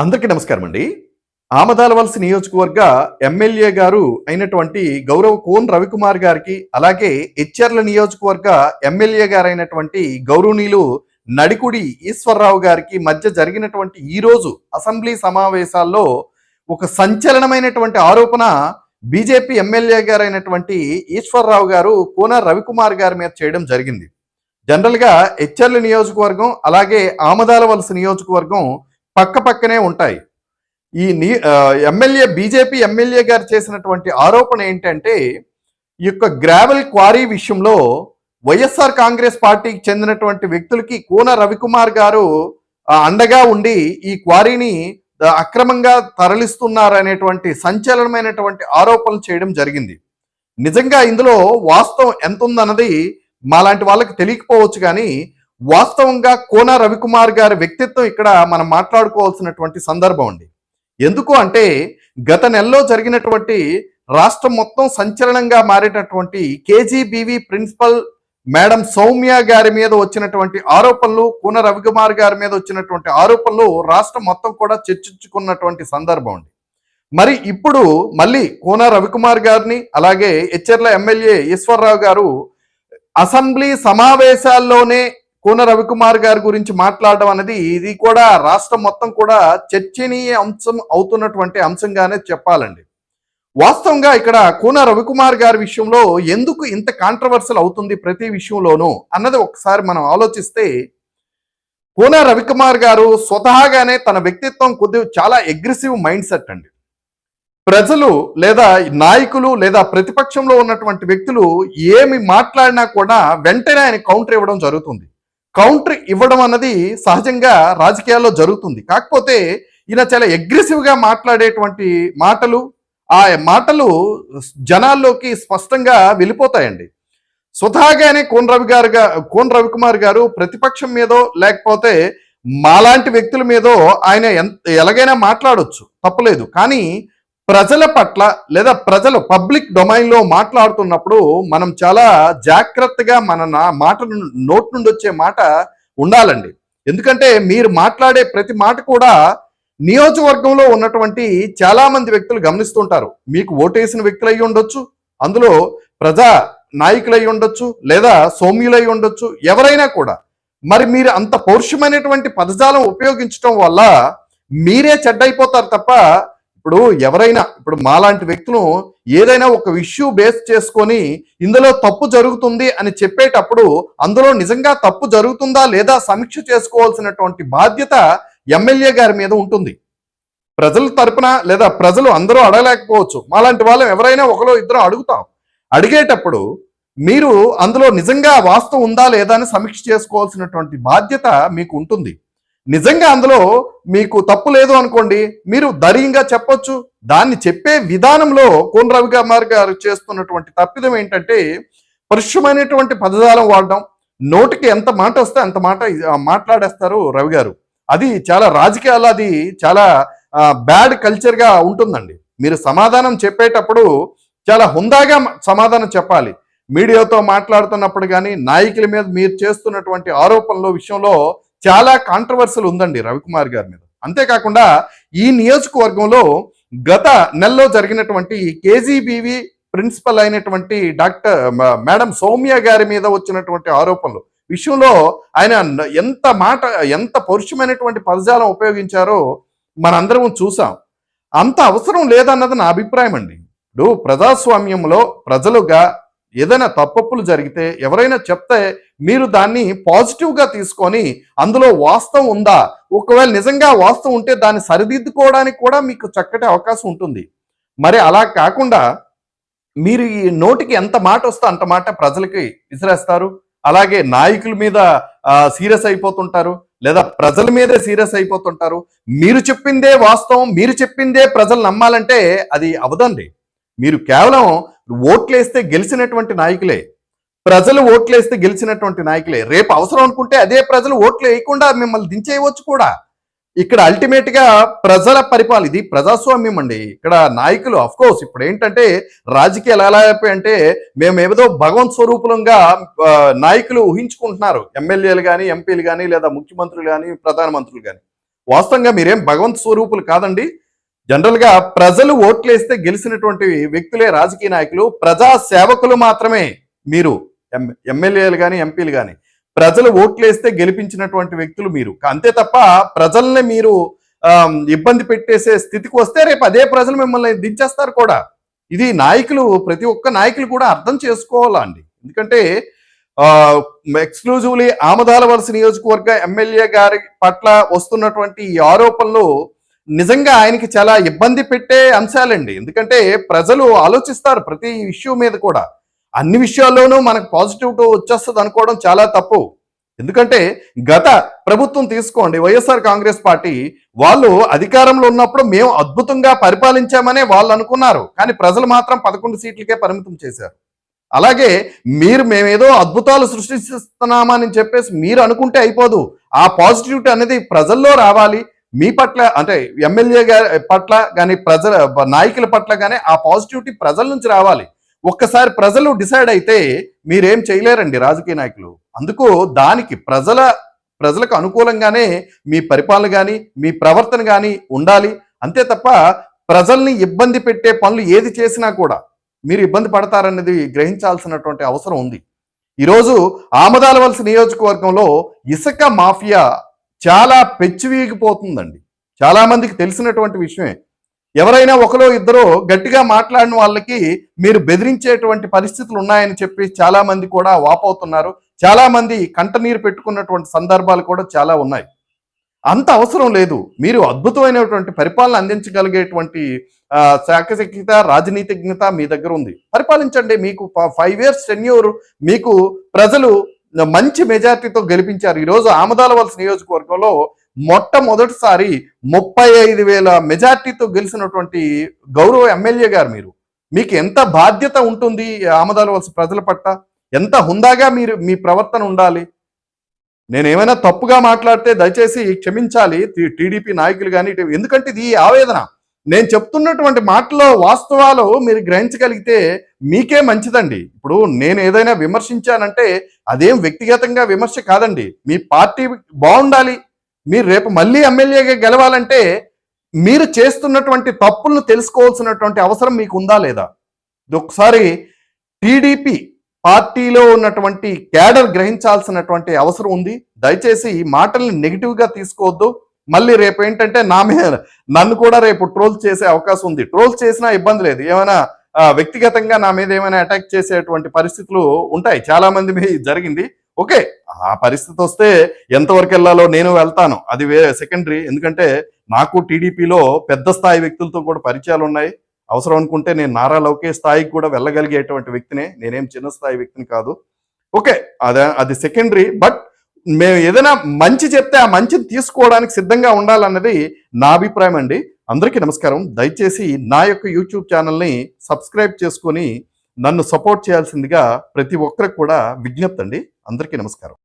అందరికీ నమస్కారం అండి. ఆమదాలవలసి నియోజకవర్గ ఎమ్మెల్యే గారు అయినటువంటి గౌరవ కోన్ రవికుమార్ గారికి అలాగే హెచ్ఆర్ల నియోజకవర్గ ఎమ్మెల్యే గారైనటువంటి గౌరవనీయులు నడికుడి ఈశ్వరరావు గారికి మధ్య జరిగినటువంటి ఈ రోజు అసెంబ్లీ సమావేశాల్లో ఒక సంచలనమైనటువంటి ఆరోపణ బీజేపీ ఎమ్మెల్యే గారైనటువంటి ఈశ్వరరావు గారు కోన రవికుమార్ గారి మీద చేయడం జరిగింది. జనరల్గా హెచ్ఆర్ల నియోజకవర్గం అలాగే ఆమదాల వలస నియోజకవర్గం పక్క పక్కనే ఉంటాయి. ఈ నీ ఎమ్మెల్యే బీజేపీ ఎమ్మెల్యే గారు చేసినటువంటి ఆరోపణ ఏంటంటే ఈ యొక్క గ్రావెల్ క్వారీ విషయంలో వైఎస్ఆర్ కాంగ్రెస్ పార్టీకి చెందినటువంటి వ్యక్తులకి కూన రవికుమార్ గారు అండగా ఉండి ఈ క్వారీని అక్రమంగా తరలిస్తున్నారు అనేటువంటి సంచలనమైనటువంటి ఆరోపణలు చేయడం జరిగింది. నిజంగా ఇందులో వాస్తవం ఎంత ఉందన్నది మాలాంటి వాళ్ళకి తెలియకపోవచ్చు కానీ వాస్తవంగా కోన రవికుమార్ గారి వ్యక్తిత్వం ఇక్కడ మనం మాట్లాడుకోవాల్సినటువంటి సందర్భం అండి. ఎందుకు అంటే గత నెలలో జరిగినటువంటి రాష్ట్రం మొత్తం సంచలనంగా మారేటటువంటి కేజీబీవి ప్రిన్సిపల్ మేడం సౌమ్య గారి మీద వచ్చినటువంటి ఆరోపణలు కూన రవికుమార్ గారి మీద వచ్చినటువంటి ఆరోపణలు రాష్ట్రం మొత్తం కూడా చర్చించుకున్నటువంటి సందర్భం అండి. మరి ఇప్పుడు మళ్ళీ కూన రవికుమార్ గారిని అలాగే హెచ్ఎర్ల ఎమ్మెల్యే ఈశ్వరరావు గారు అసెంబ్లీ సమావేశాల్లోనే కూన రవికుమార్ గారి గురించి మాట్లాడడం అనేది ఇది కూడా రాష్ట్రం మొత్తం కూడా చర్చనీయ అంశం అవుతున్నటువంటి అంశంగానే చెప్పాలండి. వాస్తవంగా ఇక్కడ కూన రవికుమార్ గారి విషయంలో ఎందుకు ఇంత కాంట్రవర్సల్ అవుతుంది ప్రతి విషయంలోనూ అన్నది ఒకసారి మనం ఆలోచిస్తే కోన రవికుమార్ గారు స్వతహాగానే తన వ్యక్తిత్వం కొద్ది చాలా అగ్రెసివ్ మైండ్ సెట్ అండి. ప్రజలు లేదా నాయకులు లేదా ప్రతిపక్షంలో ఉన్నటువంటి వ్యక్తులు ఏమి మాట్లాడినా కూడా వెంటనే ఆయన కౌంటర్ ఇవ్వడం జరుగుతుంది. కౌంటర్ ఇవ్వడం అన్నది సహజంగా రాజకీయాల్లో జరుగుతుంది. కాకపోతే ఈయన చాలా అగ్రెసివ్గా మాట్లాడేటువంటి మాటలు ఆ మాటలు జనాల్లోకి స్పష్టంగా వెళ్ళిపోతాయండి. స్వతహాగానే కోన్ రవి గారు కోన్ రవికుమార్ గారు ప్రతిపక్షం మీదో లేకపోతే మాలాంటి వ్యక్తుల మీదో ఆయన ఎంత ఎలాగైనా మాట్లాడొచ్చు తప్పలేదు. కానీ ప్రజల పట్ల లేదా ప్రజలు పబ్లిక్ డొమైన్లో మాట్లాడుతున్నప్పుడు మనం చాలా జాగ్రత్తగా మన నా- మాట నోట్ నోటి నుండి వచ్చే మాట ఉండాలండి. ఎందుకంటే మీరు మాట్లాడే ప్రతి మాట కూడా నియోజకవర్గంలో ఉన్నటువంటి చాలా మంది వ్యక్తులు గమనిస్తుంటారు. మీకు ఓటేసిన వ్యక్తులు అయి ఉండొచ్చు అందులో ప్రజా నాయకులై ఉండొచ్చు లేదా సౌమ్యులై ఉండొచ్చు ఎవరైనా కూడా. మరి మీరు అంత పౌరుషమైనటువంటి పదజాలం ఉపయోగించడం వల్ల మీరే చెడ్డైపోతారు తప్ప ఇప్పుడు ఎవరైనా ఇప్పుడు మాలాంటి వ్యక్తులు ఏదైనా ఒక ఇష్యూ బేస్ చేసుకొని ఇందులో తప్పు జరుగుతుంది అని చెప్పేటప్పుడు అందులో నిజంగా తప్పు జరుగుతుందా లేదా సమీక్ష చేసుకోవాల్సినటువంటి బాధ్యత ఎమ్మెల్యే గారి మీద ఉంటుంది. ప్రజల తరపున లేదా ప్రజలు అందరూ అడగలేకపోవచ్చు. మాలాంటి వాళ్ళం ఎవరైనా ఒకరో ఇద్దరు అడుగుతాం. అడిగేటప్పుడు మీరు అందులో నిజంగా వాస్తవం ఉందా లేదా అని సమీక్ష చేసుకోవాల్సినటువంటి బాధ్యత మీకు ఉంటుంది. నిజంగా అందులో మీకు తప్పు లేదు అనుకోండి మీరు ధైర్యంగా చెప్పొచ్చు. దాన్ని చెప్పే విధానంలో కోన్ రవి కుమార్ గారు చేస్తున్నటువంటి తప్పిదం ఏంటంటే పరుషమైనటువంటి పదజాలం వాడడం. నోటికి ఎంత మాట వస్తే అంత మాట మాట్లాడేస్తారు రవి గారు. అది చాలా రాజకీయాల్లో అది చాలా బ్యాడ్ కల్చర్గా ఉంటుందండి. మీరు సమాధానం చెప్పేటప్పుడు చాలా హుందాగా సమాధానం చెప్పాలి. మీడియాతో మాట్లాడుతున్నప్పుడు కానీ నాయకుల మీద మీరు చేస్తున్నటువంటి ఆరోపణల విషయంలో చాలా కాంట్రవర్సీలు ఉందండి రవికుమార్ గారి మీద. అంతేకాకుండా ఈ నియోజకవర్గంలో గత నెలలో జరిగినటువంటి కేజీబీవి ప్రిన్సిపల్ అయినటువంటి డాక్టర్ మేడం సౌమ్య గారి మీద వచ్చినటువంటి ఆరోపణలు విషయంలో ఆయన ఎంత మాట ఎంత పౌరుషమైనటువంటి పదజాలం ఉపయోగించారో మనందరం చూసాం. అంత అవసరం లేదన్నది నా అభిప్రాయం అండి ఇప్పుడు ప్రజాస్వామ్యంలో ప్రజలుగా ఏదైనా తప్పప్పులు జరిగితే ఎవరైనా చెప్తే మీరు దాన్ని పాజిటివ్గా తీసుకొని అందులో వాస్తవం ఉందా? ఒకవేళ నిజంగా వాస్తవం ఉంటే దాన్ని సరిదిద్దుకోవడానికి కూడా మీకు చక్కటి అవకాశం ఉంటుంది. మరి అలా కాకుండా మీరు ఈ నోటికి ఎంత మాట వస్తే అంత మాట ప్రజలకి విసిరేస్తారు. అలాగే నాయకుల మీద సీరియస్ అయిపోతుంటారు. లేదా ప్రజల మీదే సీరియస్ అయిపోతుంటారు. మీరు చెప్పిందే వాస్తవం మీరు చెప్పిందే ప్రజలు నమ్మాలంటే అది అవదండి. మీరు కేవలం ఓట్లేస్తే గెలిచినటువంటి నాయకులే. ప్రజలు ఓట్లేస్తే గెలిచినటువంటి నాయకులే. రేపు అవసరం అనుకుంటే అదే ప్రజలు ఓట్లు వేయకుండా మిమ్మల్ని దించేయవచ్చు కూడా. ఇక్కడ అల్టిమేట్గా ప్రజల పరిపాలన ఇది ప్రజాస్వామ్యం అండి. ఇక్కడ నాయకులు అఫ్ కోర్స్ ఇప్పుడు ఏంటంటే రాజకీయాలు ఎలా అయిపోయి అంటే మేము ఏదో భగవంత్ స్వరూపంగా నాయకులు ఊహించుకుంటున్నారు. ఎమ్మెల్యేలు కానీ ఎంపీలు కానీ లేదా ముఖ్యమంత్రులు కానీ ప్రధానమంత్రులు కానీ వాస్తవంగా మీరేం భగవంత్ స్వరూపులు కాదండి. జనరల్గా ప్రజలు ఓట్లేస్తే గెలిచినటువంటి వ్యక్తులే రాజకీయ నాయకులు ప్రజా సేవకులు మాత్రమే మీరు. ఎం- ఎమ్మెల్యేలు కానీ ఎంపీలు కానీ ప్రజలు ఓట్లేస్తే గెలిపించినటువంటి వ్యక్తులు మీరు. అంతే తప్ప ప్రజల్ని మీరు ఇబ్బంది పెట్టేసే స్థితికి వస్తే రేపు అదే ప్రజలు మిమ్మల్ని దించేస్తారు కూడా. ఇది నాయకులు ప్రతి ఒక్క నాయకులు కూడా అర్థం చేసుకోవాలండి ఎందుకంటే ఎక్స్క్లూజివ్లీ ఆమదాల వలస నియోజకవర్గ ఎమ్మెల్యే గారి పట్ల వస్తున్నటువంటి ఈ ఆరోపణలు నిజంగా ఆయనకి చాలా ఇబ్బంది పెట్టే అంశాలండి. ఎందుకంటే ప్రజలు ఆలోచిస్తారు ప్రతి ఇష్యూ మీద కూడా. అన్ని విషయాల్లోనూ మనకు పాజిటివ్ వచ్చేస్తుంది అనుకోవడం చాలా తప్పు. ఎందుకంటే గత ప్రభుత్వం తీసుకోండి వైఎస్ఆర్ కాంగ్రెస్ పార్టీ వాళ్ళు అధికారంలో ఉన్నప్పుడు మేము అద్భుతంగా పరిపాలించామనే వాళ్ళు అనుకున్నారు. కానీ ప్రజలు మాత్రం పదకొండు సీట్లకే పరిమితం చేశారు. అలాగే మీరు మేమేదో అద్భుతాలు సృష్టిస్తున్నామని చెప్పేసి మీరు అనుకుంటే అయిపోదు. ఆ పాజిటివిటీ అనేది ప్రజల్లో రావాలి. మీ పట్ల అంటే ఎమ్మెల్యే గారి పట్ల కానీ ప్రజల నాయకుల పట్ల కానీ ఆ పాజిటివిటీ ప్రజల నుంచి రావాలి. ఒక్కసారి ప్రజలు డిసైడ్ అయితే మీరేం చేయలేరండి రాజకీయ నాయకులు. అందుకు దానికి ప్రజల ప్రజలకు అనుకూలంగానే మీ పరిపాలన కానీ మీ ప్రవర్తన కానీ ఉండాలి. అంతే తప్ప ప్రజల్ని ఇబ్బంది పెట్టే పనులు ఏది చేసినా కూడా మీరు ఇబ్బంది పడతారన్నది గ్రహించాల్సినటువంటి అవసరం ఉంది. ఈరోజు ఆమదాలవలస నియోజకవర్గంలో ఇసుక మాఫియా చాలా పెచ్చివీగిపోతుందండి. చాలామందికి తెలిసినటువంటి విషయమే. ఎవరైనా ఒకరో ఇద్దరో గట్టిగా మాట్లాడిన వాళ్ళకి మీరు బెదిరించేటువంటి పరిస్థితులు ఉన్నాయని చెప్పి చాలామంది కూడా వాపోతున్నారు. చాలామంది కంటనీరు పెట్టుకున్నటువంటి సందర్భాలు కూడా చాలా ఉన్నాయి. అంత అవసరం లేదు. మీరు అద్భుతమైనటువంటి పరిపాలన అందించగలిగేటువంటి ఆ, శాఖశక్తిత రాజనీతిజ్ఞత మీ దగ్గర ఉంది. పరిపాలించండి. మీకు ఫైవ్ ఇయర్స్ టెన్యూర్ మీకు ప్రజలు మంచి మెజార్టీతో గెలిపించారు. ఈరోజు ఆమదాల వలస నియోజకవర్గంలో మొట్టమొదటిసారి ముప్పై ఐదు వేల మెజార్టీతో గెలిచినటువంటి గౌరవ ఎమ్మెల్యే గారు మీరు. మీకు ఎంత బాధ్యత ఉంటుంది ఈ ఆమదాల వలస ప్రజల పట్ల? ఎంత హుందాగా మీరు మీ ప్రవర్తన ఉండాలి? నేను ఏమైనా తప్పుగా మాట్లాడితే దయచేసి క్షమించాలి. టీడీపీ నాయకులు కానీ ఎందుకంటే ఇది ఆవేదన? నేను చెప్తున్నటువంటి మాటలో వాస్తవాలు మీరు గ్రహించగలిగితే మీకే మంచిదండి. ఇప్పుడు నేను ఏదైనా విమర్శించానంటే అదేం వ్యక్తిగతంగా విమర్శ కాదండి. మీ పార్టీ బాగుండాలి. మీరు రేపు మళ్ళీ ఎమ్మెల్యేగా గెలవాలంటే మీరు చేస్తున్నటువంటి తప్పులను తెలుసుకోవాల్సినటువంటి అవసరం మీకు ఉందా లేదా? ఇది ఒకసారి టీడీపీ పార్టీలో ఉన్నటువంటి క్యాడర్ గ్రహించాల్సినటువంటి అవసరం ఉంది. దయచేసి ఈ మాటల్ని నెగిటివ్గా తీసుకోవద్దు. మళ్ళీ రేపు ఏంటంటే నా మీద నన్ను కూడా రేపు ట్రోల్ చేసే అవకాశం ఉంది. ట్రోల్ చేసినా ఇబ్బంది లేదు. ఏమైనా వ్యక్తిగతంగా నా మీద ఏమైనా అటాక్ చేసేటువంటి పరిస్థితులు ఉంటాయి. చాలా మంది జరిగింది. ఓకే ఆ పరిస్థితి వస్తే ఎంతవరకు వెళ్ళాలో నేను వెళ్తాను. అది వే సెకండరీ. ఎందుకంటే నాకు టీడీపీలో పెద్ద స్థాయి వ్యక్తులతో కూడా పరిచయాలు ఉన్నాయి. అవసరం అనుకుంటే నేను నారా లోకేష్ స్థాయికి కూడా వెళ్ళగలిగేటువంటి వ్యక్తినే. నేనేం చిన్న స్థాయి వ్యక్తిని కాదు. ఓకే అదే అది సెకండరీ. బట్ మేము ఏదైనా మంచి చెప్తే ఆ మంచిని తీసుకోవడానికి సిద్ధంగా ఉండాలన్నది నా అభిప్రాయం అండి. అందరికీ నమస్కారం. దయచేసి నా యొక్క యూట్యూబ్ ఛానల్ని సబ్స్క్రైబ్ చేసుకొని నన్ను సపోర్ట్ చేయాల్సిందిగా ప్రతి ఒక్కరికి కూడా విజ్ఞప్తి అండి. అందరికీ నమస్కారం.